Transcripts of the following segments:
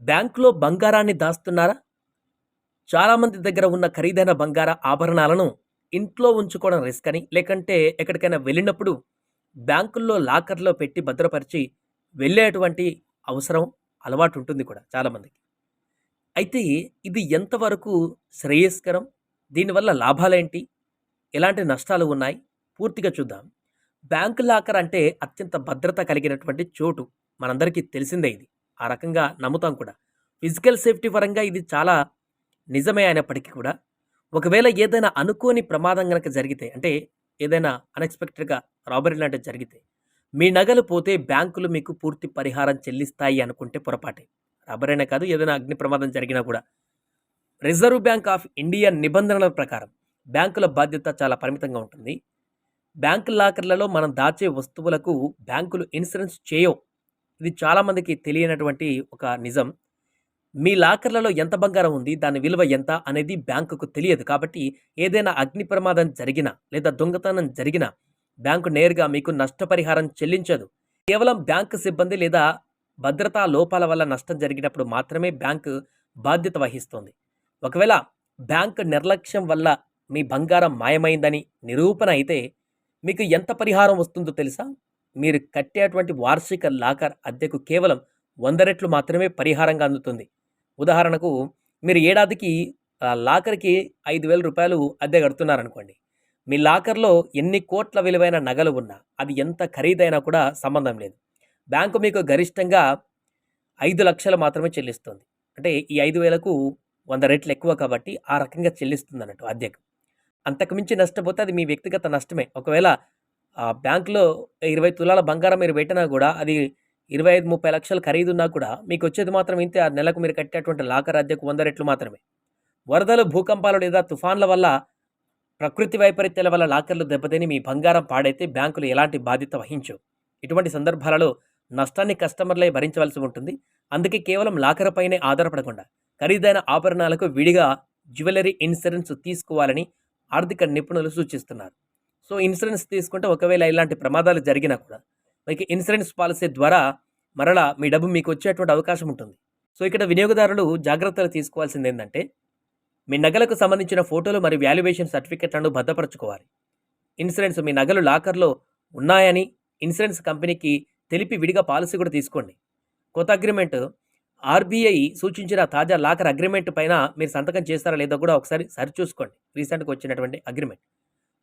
బ్యాంకులో బంగారాన్ని దాస్తున్నారా? చాలామంది దగ్గర ఉన్న ఖరీదైన బంగార ఆభరణాలను ఇంట్లో ఉంచుకోవడం రిస్క్ అని లేకంటే ఎక్కడికైనా వెళ్ళినప్పుడు బ్యాంకుల్లో లాకర్లో పెట్టి భద్రపరిచి వెళ్ళేటువంటి అవసరం అలవాటు ఉంటుంది కూడా చాలామందికి. అయితే ఇది ఎంతవరకు శ్రేయస్కరం? దీనివల్ల లాభాలేంటి? ఎలాంటి నష్టాలు ఉన్నాయి? పూర్తిగా చూద్దాం. బ్యాంకు లాకర్ అంటే అత్యంత భద్రత కలిగినటువంటి చోటు. మనందరికీ తెలిసిందే ఇది. ఆ రకంగా నమ్ముతాం కూడా. ఫిజికల్ సేఫ్టీ పరంగా ఇది చాలా నిజమే అయినప్పటికీ కూడా ఒకవేళ ఏదైనా అనుకోని ప్రమాదం కనుక జరిగితే అంటే ఏదైనా అన్ఎక్స్పెక్టెడ్గా రాబరీ లాంటిది జరిగితే మీ నగలు పోతే బ్యాంకులు మీకు పూర్తి పరిహారం చెల్లిస్తాయి అనుకుంటే పొరపాటే. రాబరీ కాదు ఏదైనా అగ్ని ప్రమాదం జరిగినా కూడా. రిజర్వ్ బ్యాంక్ ఆఫ్ ఇండియా నిబంధనల ప్రకారం బ్యాంకుల బాధ్యత చాలా పరిమితంగా ఉంటుంది. బ్యాంకు లాకర్లలో మనం దాచే వస్తువులకు బ్యాంకులు ఇన్సూరెన్స్ చేయవు. ఇది చాలామందికి తెలియనటువంటి ఒక నిజం. మీ లాకర్లలో ఎంత బంగారం ఉంది దాని విలువ ఎంత అనేది బ్యాంకుకు తెలియదు. కాబట్టి ఏదైనా అగ్ని ప్రమాదం జరిగినా లేదా దొంగతనం జరిగినా బ్యాంకు నేరుగా మీకు నష్టపరిహారం చెల్లించదు. కేవలం బ్యాంకు సిబ్బంది లేదా భద్రతా లోపాల వల్ల నష్టం జరిగినప్పుడు మాత్రమే బ్యాంకు బాధ్యత వహిస్తుంది. ఒకవేళ బ్యాంకు నిర్లక్ష్యం వల్ల మీ బంగారం మాయమైందని నిరూపణ అయితే మీకు ఎంత పరిహారం వస్తుందో తెలుసా? మీరు కట్టేటువంటి వార్షిక లాకర్ అద్దెకు కేవలం వంద రెట్లు మాత్రమే పరిహారంగా అందుతుంది. ఉదాహరణకు మీరు ఏడాదికి లాకర్కి ఐదు వేల రూపాయలు అద్దె కడుతున్నారనుకోండి. మీ లాకర్లో ఎన్ని కోట్ల విలువైన నగలు ఉన్నా అది ఎంత ఖరీదైనా కూడా సంబంధం లేదు. బ్యాంకు మీకు గరిష్టంగా ఐదు లక్షలు మాత్రమే చెల్లిస్తుంది. అంటే ఈ ఐదు వేలకు వంద రెట్లు ఎక్కువ కాబట్టి ఆ రకంగా చెల్లిస్తుంది అన్నట్టు అద్దెకు అంతకుమించి నష్టపోతే అది మీ వ్యక్తిగత నష్టమే. ఒకవేళ ఆ బ్యాంకులో ఇరవై తులాల బంగారం మీరు పెట్టినా కూడా అది ఇరవై ఐదు ముప్పై లక్షలు ఖరీదున్నా కూడా మీకు వచ్చేది మాత్రం ఇంతే. ఆ నెలకు మీరు కట్టేటువంటి లాకర్ అద్దెకు వంద రెట్లు మాత్రమే. వరదలు భూకంపాలు లేదా తుఫాన్ల వల్ల ప్రకృతి వైపరీత్యాల వల్ల లాకర్లు దెబ్బతిని మీ బంగారం పాడైతే బ్యాంకులు ఎలాంటి బాధ్యత వహించవు. ఇటువంటి సందర్భాలలో నష్టాన్ని కస్టమర్లే భరించవలసి ఉంటుంది. అందుకే కేవలం లాకర్ పైనే ఆధారపడకుండా ఖరీదైన ఆభరణాలకు విడిగా జ్యువెలరీ ఇన్సూరెన్స్ తీసుకోవాలని ఆర్థిక నిపుణులు సూచిస్తున్నారు. సో ఇన్సూరెన్స్ తీసుకుంటే ఒకవేళ ఇలాంటి ప్రమాదాలు జరిగినా కూడా మీకు ఇన్సూరెన్స్ పాలసీ ద్వారా మరలా మీ డబ్బు మీకు వచ్చేటువంటి అవకాశం ఉంటుంది. సో ఇక్కడ వినియోగదారులు జాగ్రత్తలు తీసుకోవాల్సింది ఏంటంటే మీ నగలకు సంబంధించిన ఫోటోలు మరియు వాల్యుయేషన్ సర్టిఫికెట్లను భద్రపరచుకోవాలి. ఇన్సూరెన్స్ మీ నగలు లాకర్లో ఉన్నాయని ఇన్సూరెన్స్ కంపెనీకి తెలిపి విడిగా పాలసీ కూడా తీసుకోండి. కొత్త అగ్రిమెంట్ ఆర్బీఐ సూచించిన తాజా లాకర్ అగ్రిమెంట్ పైన మీరు సంతకం చేస్తారా లేదో కూడా ఒకసారి సరిచూసుకోండి రీసెంట్గా వచ్చినటువంటి అగ్రిమెంట్.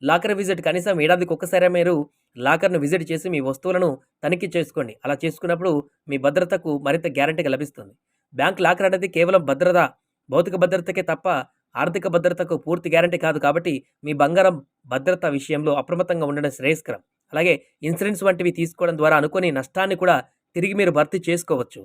లాకర్ విజిట్ కనీసం ఏడాదికి ఒక్కసారి మీరు లాకర్ను విజిట్ చేసి మీ వస్తువులను తనిఖీ చేసుకోండి. అలా చేసుకున్నప్పుడు మీ భద్రతకు మరింత గ్యారంటీగా లభిస్తుంది. బ్యాంక్ లాకర్ అనేది కేవలం భద్రత భౌతిక భద్రతకే తప్ప ఆర్థిక భద్రతకు పూర్తి గ్యారంటీ కాదు కాబట్టి మీ బంగారం భద్రత విషయంలో అప్రమత్తంగా ఉండడం శ్రేయస్కరం. అలాగే ఇన్సూరెన్స్ వంటివి తీసుకోవడం ద్వారా అనుకుని నష్టాన్ని కూడా తిరిగి మీరు భర్తీ చేసుకోవచ్చు.